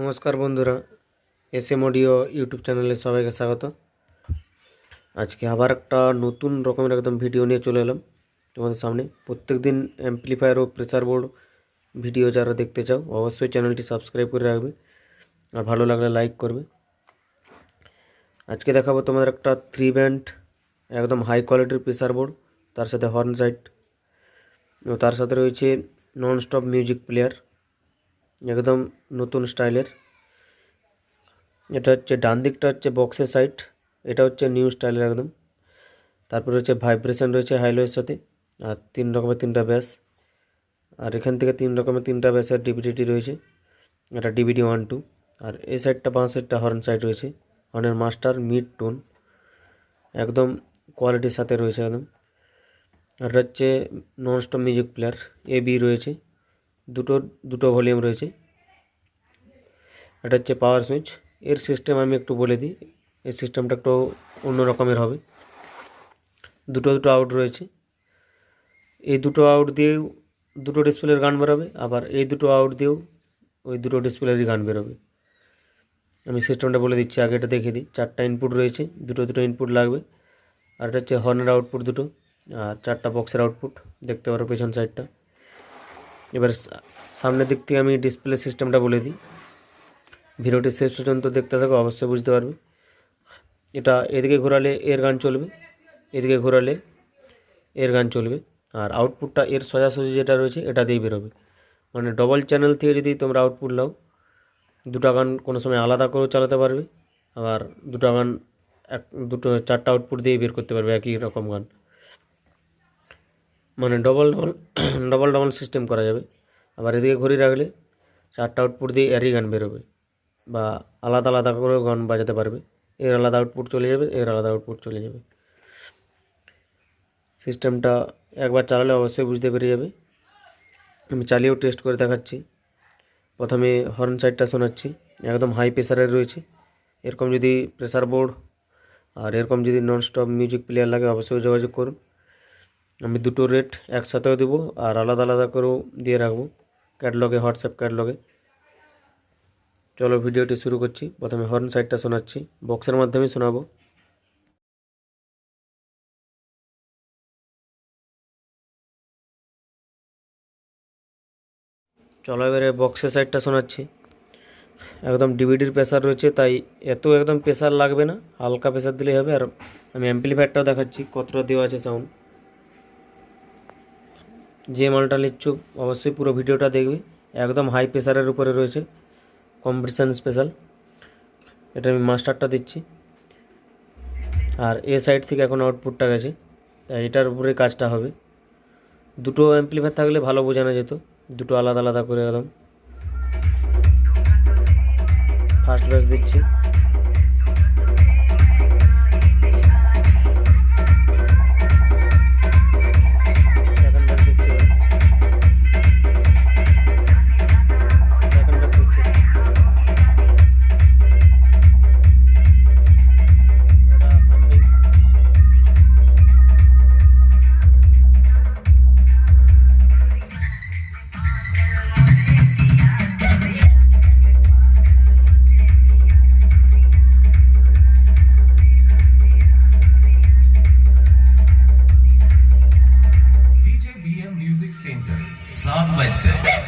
নমস্কার বন্ধুরা S M audio YouTube চ্যানেলে সবাইকে স্বাগত। আজকে আবার একটা নতুন রকমের একদম ভিডিও নিয়ে চলে এলাম তোমাদের সামনে। প্রত্যেক দিন অ্যাম্পলিফায়ার ও প্রেসার বোর্ড ভিডিও যারা দেখতে চাও, অবশ্যই চ্যানেলটি সাবস্ক্রাইব করে রাখবে আর ভালো লাগলে লাইক করবে। আজকে দেখাবো তোমাদের একটা থ্রি ব্যান্ড একদম হাই কোয়ালিটির প্রেসার বোর্ড, তার সাথে হর্ন সাইট তার সাথে রয়েছে নন স্টপ মিউজিক প্লেয়ার একদম নতুন স্টাইলের। এটা হচ্ছে ডান দিকটা হচ্ছে বক্সের সাইড এটা হচ্ছে নিউ স্টাইলের একদম। তারপরে হচ্ছে ভাইব্রেশন রয়েছে হাইলোয়ের সাথে, আর তিন রকমের তিনটা ব্যাস আর এখান থেকে তিন রকমের তিনটা ব্যাসের ডিভিডিটি রয়েছে, এটা ডিভিডি ওয়ান টু আর এই সাইডটা বাঁ সাইডটা হর্ন সাইড রয়েছে হর্নের মাস্টার মিড টোন একদম কোয়ালিটির সাথে রয়েছে একদম। আর হচ্ছে non stop music player A B রয়েছে। দুটো দুটো ভলিউম রয়েছে। এটা হচ্ছে পাওয়ার সুইচ এর সিস্টেম আমি একটু বলে দিই। এর সিস্টেমটা একটু অন্য রকমের হবে। দুটো দুটো আউট রয়েছে। এই দুটো আউট দিয়েও দুটো ডিসপ্লের গান বেরোবে, আবার এই দুটো আউট দিয়েও ওই দুটো ডিসপ্লেরই গান বেরোবে। আমি সিস্টেমটা বলে দিচ্ছি, আগে এটা দেখে দিই। চারটা ইনপুট রয়েছে, দুটো দুটো ইনপুট লাগবে। আর এটা হচ্ছে হর্নের আউটপুট দুটো, আর চারটা বক্সের আউটপুট দেখতে পারো পেছন সাইডটা এবার সামনের দিক থেকে আমি ডিসপ্লে সিস্টেমটা বলে দিই। ভিডিওটি শেষ পর্যন্ত দেখতে থাকো, অবশ্যই বুঝতে পারবে। এটা এদিকে ঘোরালে এর গান চলবে, এদিকে ঘোরালে এর গান চলবে। আর আউটপুটটা এর সোজাসুজি যেটা রয়েছে, এটা দিয়ে বেরোবে। মানে ডবল চ্যানেল থেকে যদি তোমরা আউটপুট নাও, দুটো গান কোনো সময় আলাদা করেও চালাতে পারবে। আবার দুটো গান এক দুটো, চারটা আউটপুট দিয়ে বের করতে পারবে একই রকম গান। মানে double double double double system করা যাবে। আবার এদিকে ঘড়ি রাখলে চারটা আউটপুট দিয়ে এরই গান বেরোবে বা আলাদা আলাদা করেও গান বাজাতে পারবে। এর আলাদা আউটপুট চলে যাবে, এর আলাদা আউটপুট চলে যাবে। সিস্টেমটা একবার চালালে অবশ্যই বুঝতে পেরে যাবে। আমি চালিয়েও টেস্ট করে দেখাচ্ছি। প্রথমে হর্ন সাইডটা শোনাচ্ছি, একদম হাই প্রেসারের রয়েছে। এরকম যদি প্রেসার বোর্ড আর এরকম যদি নন স্টপ মিউজিক প্লেয়ার লাগে, অবশ্যই যোগাযোগ করুন। আমি দুটো রেট একসাথেও দেবো আর আলাদা আলাদা করেও দিয়ে রাখব ক্যাটলগে হোয়াটসঅ্যাপ ক্যাটলগে চলো ভিডিওটি শুরু করছি। প্রথমে হর্ন সাইডটা শোনাচ্ছি। বক্সের মাধ্যমে শোনাবো। চলো এবারে বক্সের সাইডটা শোনাচ্ছি। একদম ডিভিডির প্রেশার রয়েছে, তাই এত একদম প্রেশার লাগবে না। হালকা প্রেশার দিলেই হবে। আর আমি অ্যাম্পলিফায়ারটাও দেখাচ্ছি, কতটা দেওয়া আছে সাউন্ড যে মালটা নিচ্ছ, অবশ্যই পুরো ভিডিওটা দেখবে। একদম হাই প্রেসারের উপরে রয়েছে কম্পিটিশান স্পেশাল এটা আমি মাস্টারটা দিচ্ছি। আর এ সাইড থেকে এখন আউটপুটটা গেছে। তাই এটার উপরে কাজটা হবে। দুটো অ্যাম্পলিফায়ার থাকলে ভালো বোঝানো যেত। দুটো আলাদা আলাদা করে একদম। ফার্স্ট ব্যাচ দিচ্ছি। Yeah.